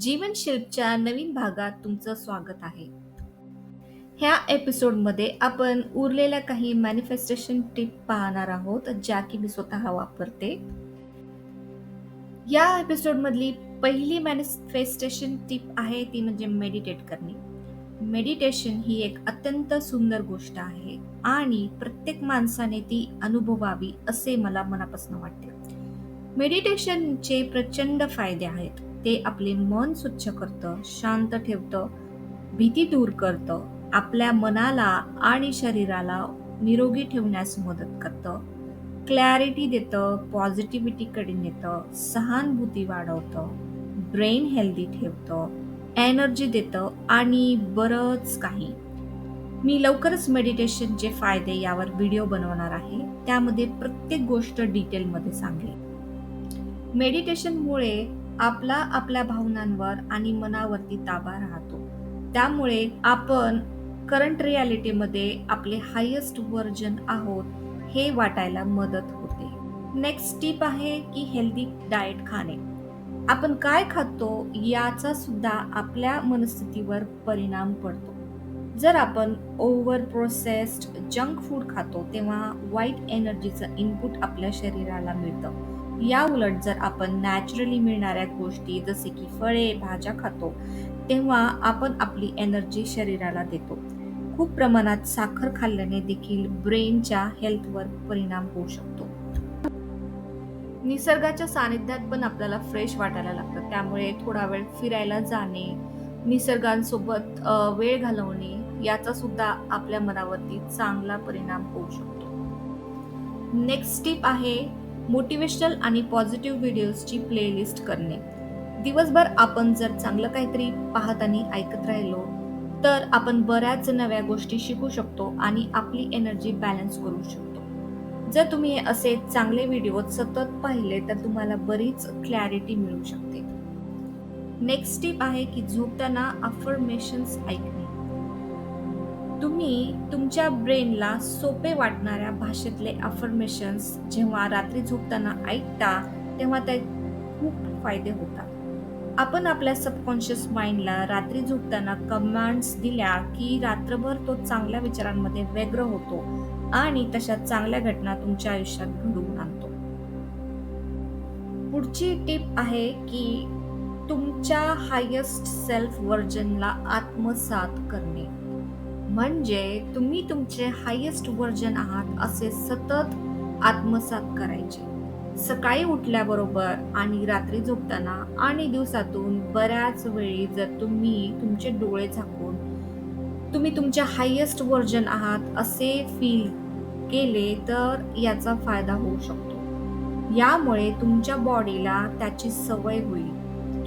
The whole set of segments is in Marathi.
जीवनशिल्पच्या नवीन भागात तुमचं स्वागत आहे. ह्या एपिसोडमध्ये आपण उरलेल्या काही मॅनिफेस्टेशन टिप पाहणार आहोत, ज्या की मी स्वतः वापरते. या एपिसोडमधली पहिली मॅनिफेस्टेशन टिप आहे ती म्हणजे मेडिटेट करणे. मेडिटेशन ही एक अत्यंत सुंदर गोष्ट आहे आणि प्रत्येक माणसाने ती अनुभवावी असे मला मनापासून वाटते. मेडिटेशनचे प्रचंड फायदे आहेत. ते आपले मन स्वच्छ करतं, शांत ठेवतं, भीती दूर करतं, आपल्या मनाला आणि शरीराला निरोगी ठेवण्यास मदत करतं, क्लॅरिटी देतं, पॉझिटिव्हिटीकडे नेतं, सहानुभूती वाढवतं, ब्रेन हेल्दी ठेवतं, एनर्जी देतं आणि बरंच काही. मी लवकरच मेडिटेशनचे फायदे यावर व्हिडिओ बनवणार आहे. त्यामध्ये प्रत्येक गोष्ट डिटेलमध्ये सांगेन. मेडिटेशनमुळे आपला आपल्या भावनांवर आणि मनावरती ताबा राहतो. त्यामुळे आपण करंट रियालिटीमध्ये आपले हायेस्ट व्हर्जन आहोत हे वाटायला मदत होते. नेक्स्ट टिप आहे की हेल्दी डाएट खाणे. आपण काय खातो याचा सुद्धा आपल्या मनस्थितीवर परिणाम पडतो. जर आपण ओव्हर प्रोसेस्ड जंक फूड खातो तेव्हा वाईट एनर्जीचं इनपुट आपल्या शरीराला मिळतं. या उलट जर आपण नॅचरली मिळणाऱ्या गोष्टी जसे की फळे, भाज्या खातो, तेव्हा आपण आपली एनर्जी शरीराला देतो. खूप प्रमाणात साखर खाल्ल्याने देखील ब्रेनच्या हेल्थवर परिणाम होऊ शकतो. निसर्गाच्या सानिध्यात पण आपल्याला फ्रेश वाटायला लागतं. त्यामुळे थोडा वेळ फिरायला जाणे, निसर्गांसोबत वेळ घालवणे याचा सुद्धा आपल्या मनावरती चांगला परिणाम होऊ शकतो. नेक्स्ट टिप आहे मोटिवेशनल आणि पॉझिटिव्ह व्हिडिओजची प्लेलिस्ट करणे. दिवसभर आपण जर चांगलं काहीतरी पाहत आणि ऐकत राहिलो, तर आपण बऱ्याच नव्या गोष्टी शिकू शकतो आणि आपली एनर्जी बॅलन्स करू शकतो. जर तुम्ही हे असे चांगले व्हिडिओ सतत पाहिले तर तुम्हाला बरीच क्लॅरिटी मिळू शकते. नेक्स्ट टिप आहे की झोपताना अफर्मेशन्स ऐकणे. तुम्ही तुमच्या ब्रेनला सोपे वाटणाऱ्या भाषेतले अफर्मेशन्स जेव्हा रात्री झोपताना ऐकता तेव्हा ते खूप फायदे होतात. आपण आपल्या सबकॉन्शियस माइंडला रात्री झोपताना कमांड्स दिल्या की रात्रभर तो चांगल्या विचारांमध्ये व्यग्र होतो आणि तशा चांगल्या घटना तुमच्या आयुष्यात घडवून आणतो. पुढची टिप आहे की तुमच्या हायेस्ट सेल्फ व्हर्जनला आत्मसात करणे. म्हणजे तुम्ही तुमचे हायेस्ट व्हर्जन आहात असे सतत आत्मसात करायचे. सकाळी उठल्याबरोबर आणि रात्री झोपताना आणि दिवसातून बऱ्याच वेळी जर तुम्ही तुमचे डोळे झाकून तुम्ही तुमच्या हायेस्ट व्हर्जन आहात असे फील केले तर याचा फायदा होऊ शकतो. यामुळे तुमच्या बॉडीला त्याची सवय होईल.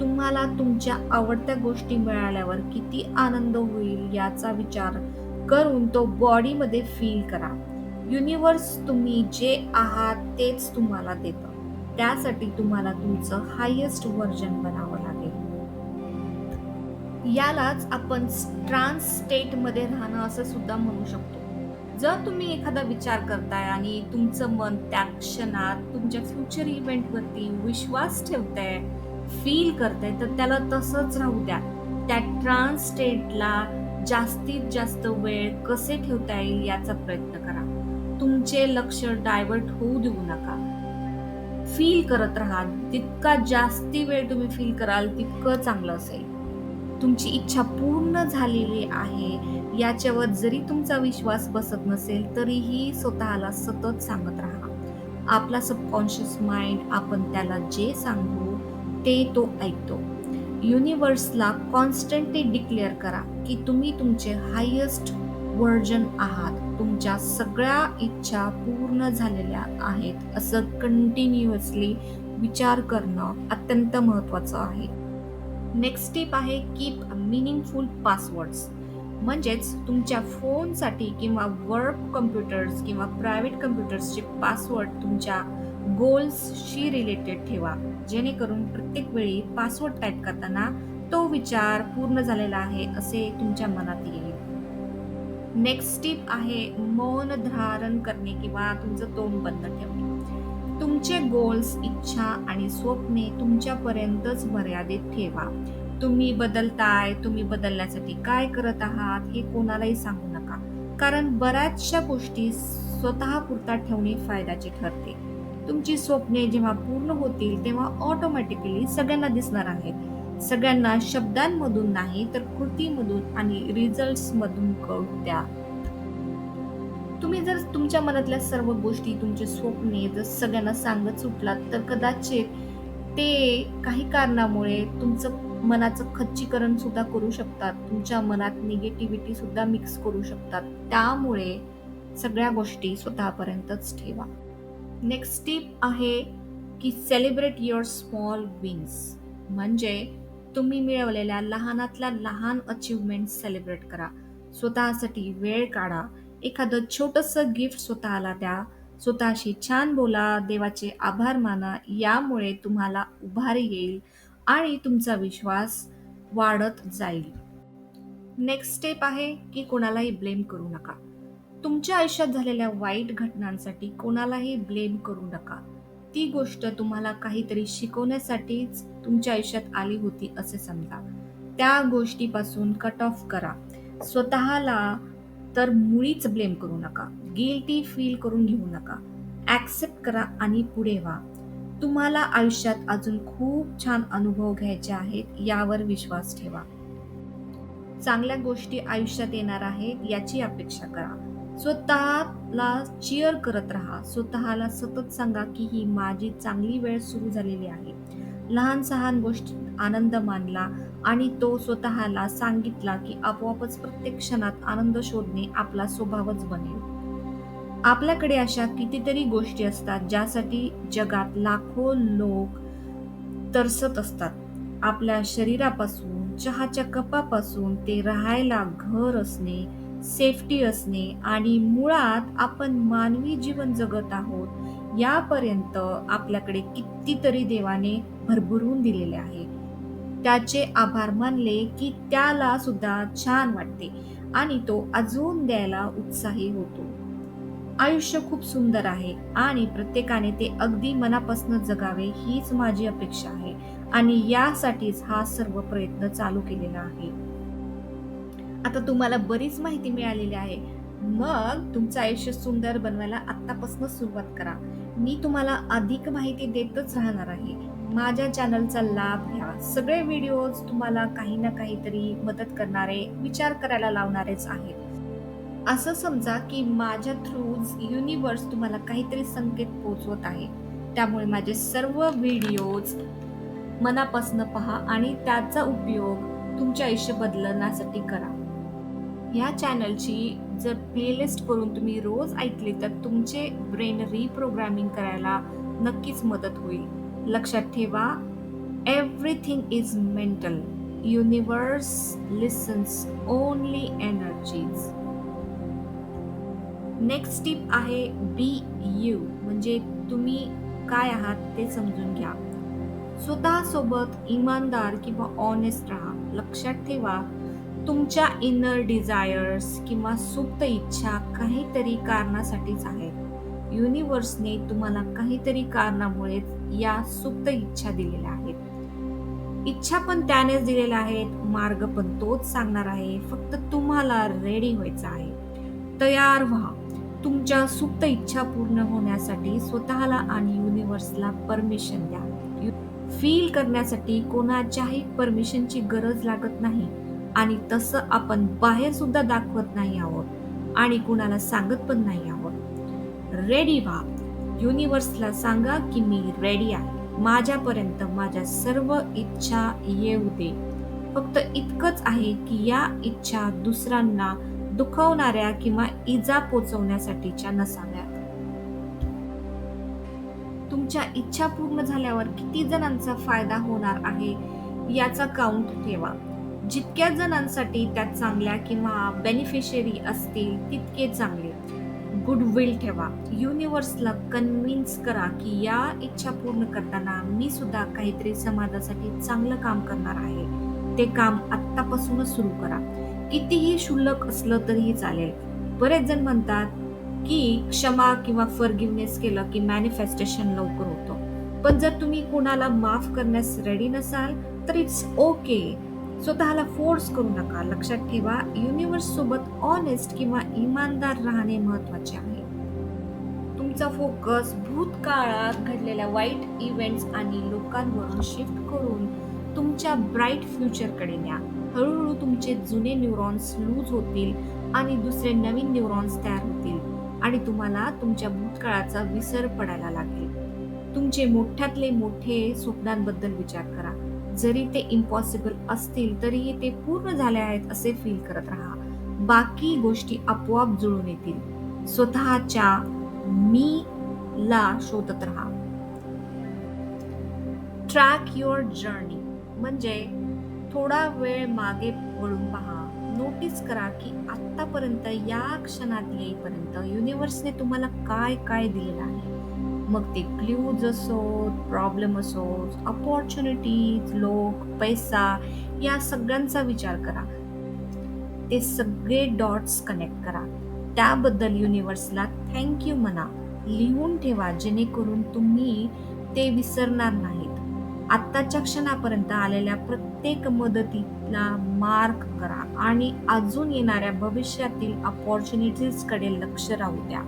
तुम्हाला तुमच्या आवडत्या गोष्टी मिळाल्यावर किती आनंद होईल याचा विचार करून तो बॉडीमध्ये फील करा. युनिवर्स तुम्ही जे आहात तेच तुम्हाला देतं. त्यासाठी तुम्हाला तुमचं हायेस्ट व्हर्जन बनावं लागेल. यालाच आपण ट्रान्स स्टेटमध्ये राहणं असं सुद्धा म्हणू शकतो. जर तुम्ही एखादा विचार करताय आणि तुमचं मन त्या क्षणात तुमच्या फ्युचर इव्हेंटवरती विश्वास ठेवताय फील करताय तर त्याला तसंच राहू द्या. त्या ट्रान्स स्टेटला जास्तीत जास्त वेळ कसे ठेवता येईल याचा प्रयत्न करा. तुमचे लक्ष डायव्हर्ट होऊ देऊ नका. फील करत राहा. तितका जास्ती वेळ तुम्ही फील कराल तितकं चांगलं असेल. तुमची इच्छा पूर्ण झालेली आहे याच्यावर जरी तुमचा विश्वास बसत नसेल तरीही स्वतःला सतत सांगत राहा. आपला सबकॉन्शियस माइंड आपण त्याला जे सांगू ते तो ऐकतो. युनिव्हर्सला कॉन्स्टंटली डिक्लेअर करा की तुम्ही तुमचे हायेस्ट व्हर्जन आहात. तुमच्या सगळ्या इच्छा पूर्ण झालेल्या आहेत असं कंटिन्युअसली विचार करणं अत्यंत महत्त्वाचं आहे. नेक्स्ट टिप आहे कीप मिनिंगफुल पासवर्ड्स. म्हणजेच तुमच्या फोनसाठी किंवा वर्क कम्प्युटर्स किंवा प्रायव्हेट कम्प्युटर्सचे पासवर्ड तुमच्या गोल्सशी रिलेटेड ठेवा. जेणेकरून प्रत्येक वेळी पासवर्ड टाईप करताना तो विचार पूर्ण झालेला आहे असे तुमच्या मनात येईल. नेक्स्ट टिप आहे मौन धारण करणे किंवा तुमचं तोंड बंद ठेवणे. तुमचे गोल्स, इच्छा आणि स्वप्ने तुमच्यापर्यंतच मर्यादित ठेवा. तुम्ही बदलताय तुम्ही बदलण्यासाठी काय करत आहात हे कोणालाही सांगू नका कारण बऱ्याचशा गोष्टी स्वतःपुरता ठेवणे फायद्याचे ठरते तुमची स्वप्ने जेव्हा पूर्ण होतील तेव्हा ऑटोमॅटिकली सगळ्यांना दिसणार आहेत सगळ्यांना शब्दांमधून नाही तर कृतीमधून आणि रिझल्ट्समधून कळू द्या. तुम्ही जर तुमच्या मनातल्या सर्व गोष्टी तुमचे स्वप्ने जर सगळ्यांना सांगत सुटलात तर कदाचित ते काही कारणामुळे तुमचं मनाचं खच्चीकरण सुद्धा करू शकतात. तुमच्या मनात निगेटिव्हिटी सुद्धा मिक्स करू शकतात. त्यामुळे सगळ्या गोष्टी स्वतःपर्यंतच ठेवा. नेक्स्ट टिप आहे की सेलिब्रेट युअर स्मॉल विन्स म्हणजे तुम्ही मिळवलेल्या लहानातल्या लहान अचीवमेंट सेलिब्रेट करा. स्वतःसाठी वेळ काढा. एखादं छोटंसं गिफ्ट स्वतःला द्या. स्वतःशी छान बोला. देवाचे आभार माना. यामुळे तुम्हाला उभारी येईल आणि तुमचा विश्वास वाढत जाईल. नेक्स्ट स्टेप आहे की कोणालाही ब्लेम करू नका. तुमच्या आयुष्यात झालेल्या वाईट घटनांसाठी कोणालाही ब्लेम करू नका. ती गोष्ट तुम्हाला काहीतरी शिकवण्यासाठीच तुमच्या आयुष्यात आली होती असे समजा. त्या गोष्टीपासून कट ऑफ करा. स्वतःला तर मुळीच ब्लेम करू नका. गिल्टी फील करून घेऊ नका. ॲक्सेप्ट करा आणि पुढे व्हा. तुम्हाला आयुष्यात अजून खूप छान अनुभव घ्यायचे आहेत यावर विश्वास ठेवा. चांगल्या गोष्टी आयुष्यात येणार आहेत याची अपेक्षा करा. स्वतःला चिअर करत राहा. स्वतःला सतत सांगा की ही माझी चांगली वेळ सुरू झालेली आहे. लहान सहान गोष्टी आनंद मानला आणि तो स्वतःला सांगितला की आपोआपच प्रत्येक क्षणात आनंद शोधणे आपला स्वभावच बनेल. आपल्याकडे अशा कितीतरी गोष्टी असतात ज्यासाठी जगात लाखो लोक तरसत असतात. आपल्या शरीरापासून चहाच्या कपापासून ते राहायला घर असणे सेफ्टी असणे आणि मुळात आपण मानवी जीवन जगत आहोत यापर्यंत आपल्याकडे कितीतरी देवाने भरभरून दिलेले आहे. त्याचे आभार मानले की त्याला सुद्धा छान वाटते आणि तो अजून द्यायला उत्साही होतो. आयुष्य खूप सुंदर आहे आणि प्रत्येकाने ते अगदी मनापासून जगावे हीच माझी अपेक्षा आहे आणि यासाठीच हा सर्व प्रयत्न चालू केलेला आहे. आता तुम्हाला बरीच माहिती मिळालेली आहे. मग तुमचं आयुष्य सुंदर बनवायला आत्तापासून सुरुवात करा. मी तुम्हाला अधिक माहिती देतच राहणार आहे. माझ्या चॅनलचा लाभ घ्या. सगळे व्हिडिओज तुम्हाला काही ना काहीतरी मदत करणारे विचार करायला लावणारेच आहेत. असं समजा की माझ्या थ्रूज युनिवर्स तुम्हाला काहीतरी संकेत पोचवत आहे. त्यामुळे माझे सर्व व्हिडिओज मनापासून पहा आणि त्याचा उपयोग तुमचे आयुष्य बदलण्यासाठी करा. ह्या चॅनलची जर प्लेलिस्ट करून तुम्ही रोज ऐकली तर तुमचे ब्रेन रिप्रोग्रामिंग करायला नक्कीच मदत होईल. लक्षात ठेवा everything is mental universe listens only energies next tip आहे बी यू म्हणजे तुम्ही काय आहात ते समजून घ्या. स्वतःसोबत इमानदार किंवा ऑनेस्ट राहा. लक्षात ठेवा तुमच्या इनर डिझायर्स किंवा सुप्त इच्छा काहीतरी कारणासाठीच आहेत. युनिवर्सने तुम्हाला काहीतरी कारणामुळे या सुप्त इच्छा दिलेल्या आहेत. इच्छा पण त्यानेच दिलेल्या आहेत मार्ग पण तोच सांगणार आहे फक्त तुम्हाला रेडी व्हायचं आहे. तयार व्हा. तुमच्या सुप्त इच्छा पूर्ण होण्यासाठी स्वतःला आणि युनिवर्सला परमिशन द्या. फील करण्यासाठी कोणाच्याही परमिशनची गरज लागत नाही. आणि तसं आपण बाहेर सुद्धा दाखवत नाही आहोत आणि कुणाला सांगत पण नाही आहोत. रेडी व्हा. युनिवर्सला सांगा की मी रेडी आहे. माझ्यापर्यंत माझ्या सर्व इच्छा येऊ दे. फक्त इतकंच आहे की या इच्छा दुसऱ्यांना दुखवणाऱ्या किंवा इजा पोचवण्यासाठीच्या नसाव्यात. तुमच्या इच्छा पूर्ण झाल्यावर किती जणांचा फायदा होणार आहे याचा काउंट ठेवा. जितक्या जणांसाठी त्यात चांगल्या किंवा बेनिफिशियरी असतील तितके चांगले. गुडविल ठेवा. युनिवर्सला कन्व्हिन्स करा की या इच्छा पूर्ण करताना मी सुद्धा काहीतरी समाजासाठी चांगलं काम करणार आहे. ते काम आत्तापासूनच सुरू करा. कितीही शुल्लक असलं तरीही चालेल. बरेच जण म्हणतात की क्षमा किंवा फॉरगिवनेस केलं की मॅनिफेस्टेशन लवकर होतं. पण जर तुम्ही कोणाला माफ करण्यास रेडी नसाल तर इट्स ओके स्वतःला फोर्स करू नका. लक्षात ठेवा युनिव्हर्स सोबत ऑनेस्ट किंवा इमानदार राहणे महत्त्वाचे आहे. तुमचा फोकस भूतकाळात घडलेल्या वाईट इव्हेंट्स आणि लोकांवरून शिफ्ट करून तुमच्या ब्राईट फ्युचरकडे न्या. हळूहळू तुमचे जुने न्यूरॉन्स लूज होतील आणि दुसरे नवीन न्यूरॉन्स तयार होतील आणि तुम्हाला तुमच्या भूतकाळाचा विसर पडायला लागेल. तुमचे मोठ्यातले मोठे स्वप्नांबद्दल विचार करा. जरी ते इम्पॉसिबल असतील तरीही ते पूर्ण झाले आहेत असे फील करत राहा. बाकी गोष्टी आपोआप जुळून येतील. स्वतःच्या मी ला शोधत राहा. ट्रॅक युअर जर्नी म्हणजे थोडा वेळ मागे वळून पहा. नोटीस करा की आतापर्यंत या क्षणात येईपर्यंत युनिव्हर्सने तुम्हाला काय काय दिलेलं आहे? मग ते क्ल्यूज असोत प्रॉब्लेम असोत अपॉर्च्युनिटीज लोक पैसा या सगळ्यांचा विचार करा. ते सगळे डॉट्स कनेक्ट करा. त्याबद्दल युनिव्हर्सला थँक्यू म्हणा. लिहून ठेवा जेणेकरून तुम्ही ते विसरणार नाहीत. आत्ताच्या क्षणापर्यंत आलेल्या प्रत्येक मदतीला मार्क करा. आणि अजून येणाऱ्या भविष्यातील अपॉर्च्युनिटीजकडे लक्ष राहू द्या.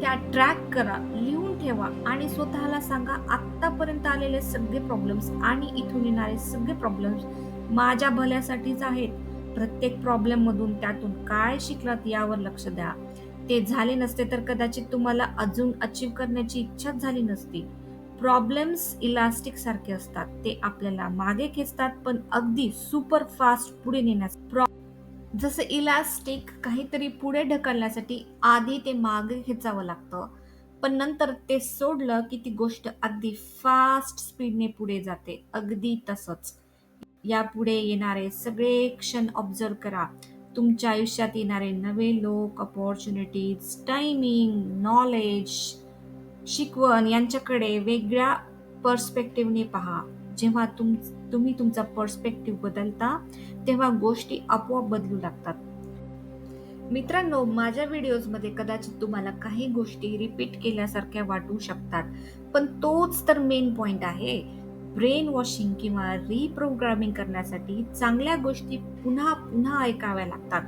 त्या ट्रॅक करा लिहून ठेवा आणि स्वतःला सांगा आत्तापर्यंत आलेले सगळे प्रॉब्लेम्स आणि इथून येणारे सगळे प्रॉब्लेम्स माझ्या भल्यासाठीच आहेत. प्रत्येक प्रॉब्लेममधून त्यातून काय शिकलात यावर लक्ष द्या. ते झाले नसते तर कदाचित तुम्हाला अजून अचीव करण्याची इच्छाच झाली नसती. प्रॉब्लेम्स इलास्टिक सारखे असतात. ते आपल्याला मागे खेचतात पण अगदी सुपर फास्ट पुढे नेण्यास जसं इलास्टिक काहीतरी पुढे ढकलण्यासाठी आधी ते मागे खेचावं लागतं. पण नंतर ते सोडलं की ती गोष्ट अगदी फास्ट स्पीडने पुढे जाते. अगदी तसंच. यापुढे येणारे सगळे क्षण ऑब्झर्व करा. तुमच्या आयुष्यात येणारे नवे लोक अपॉर्च्युनिटीज टायमिंग नॉलेज शिकवण यांच्याकडे वेगळ्या पर्स्पेक्टिव्हने पहा. जेव्हा तुम तुम्ही तुमचा पर्स्पेक्टिव्ह बदलता तेव्हा गोष्टी आपोआप बदलू लागतात. मित्रांनो माझ्या व्हिडिओजमध्ये कदाचित तुम्हाला काही गोष्टी रिपीट केल्यासारख्या वाटू शकतात पण तोच तर मेन पॉइंट आहे. ब्रेन वॉशिंग किंवा रिप्रोग्रामिंग करण्यासाठी चांगल्या गोष्टी पुन्हा पुन्हा ऐकाव्या लागतात.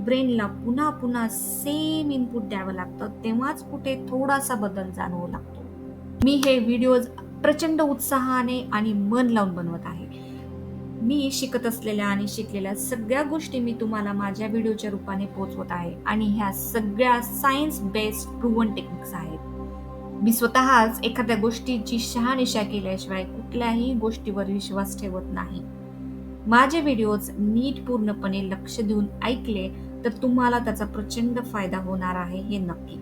ब्रेनला पुन्हा पुन्हा सेम इनपुट द्यावं लागतं तेव्हाच कुठे थोडासा बदल जाणवू लागतो. मी हे व्हिडिओज प्रचंड उत्साहाने आणि मन लावून बनवत आहे. मी शिकत असलेल्या आणि शिकलेल्या सगळ्या गोष्टी मी तुम्हाला माझ्या व्हिडिओच्या रूपाने पोहोचवत आहे. आणि ह्या सगळ्या सायन्स बेस्ड प्रूवन टेक्निक्स आहेत. मी स्वतःच एखाद्या गोष्टीची शहानिशा केल्याशिवाय कुठल्याही गोष्टीवर विश्वास ठेवत नाही. माझे व्हिडिओज नीट पूर्णपणे लक्ष देऊन ऐकले तर तुम्हाला त्याचा प्रचंड फायदा होणार आहे हे नक्की.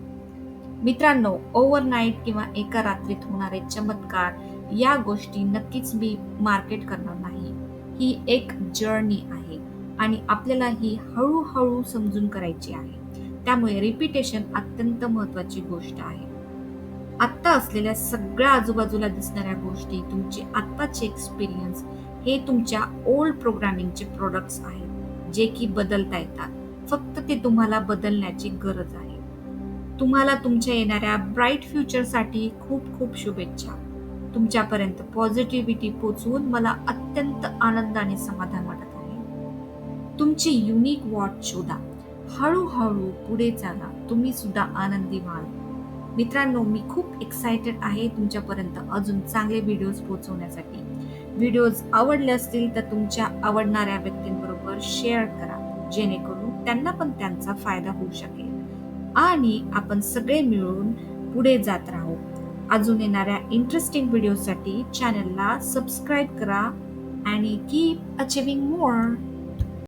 मित्रांनो ओव्हरनाईट किंवा एका रात्रीत होणारे चमत्कार या गोष्टी नक्कीच मी मार्केट करणार नाही. ही एक जर्नी आहे आणि आपल्याला ही हळूहळू समजून करायची आहे. त्यामुळे रिपिटेशन अत्यंत महत्वाची गोष्ट आहे. आत्ता असलेल्या सगळ्या आजूबाजूला दिसणाऱ्या गोष्टी तुमचे आत्ताचे एक्सपिरियन्स हे तुमच्या ओल्ड प्रोग्रामिंगचे प्रोडक्ट्स आहेत जे की बदलता येतात. फक्त ते तुम्हाला बदलण्याची गरज आहे. तुम्हाला तुमच्या येणाऱ्या ब्राईट फ्युचरसाठी खूप खूप शुभेच्छा. तुमच्यापर्यंत पॉझिटिव्हिटी पोचवून मला अत्यंत आनंद आणि समाधान वाटत आहे. तुमची युनिक वॉट शोधा. हळूहळू पुढे चाला. तुम्ही सुद्धा आनंदी व्हाल मित्रांनो मी खूप एक्सायटेड आहे तुमच्यापर्यंत अजून चांगले व्हिडिओज पोहोचवण्यासाठी व्हिडिओज आवडले असतील तर तुमच्या आवडणाऱ्या व्यक्तींबरोबर शेअर करा. जेणेकरून त्यांना पण त्यांचा फायदा होऊ शकेल. आणि आपण सगळे मिळून पुढे जात राहू. अजून येणाऱ्या इंटरेस्टिंग व्हिडिओसाठी चॅनलला सबस्क्राईब करा आणि कीप अचिव्हिंग मोर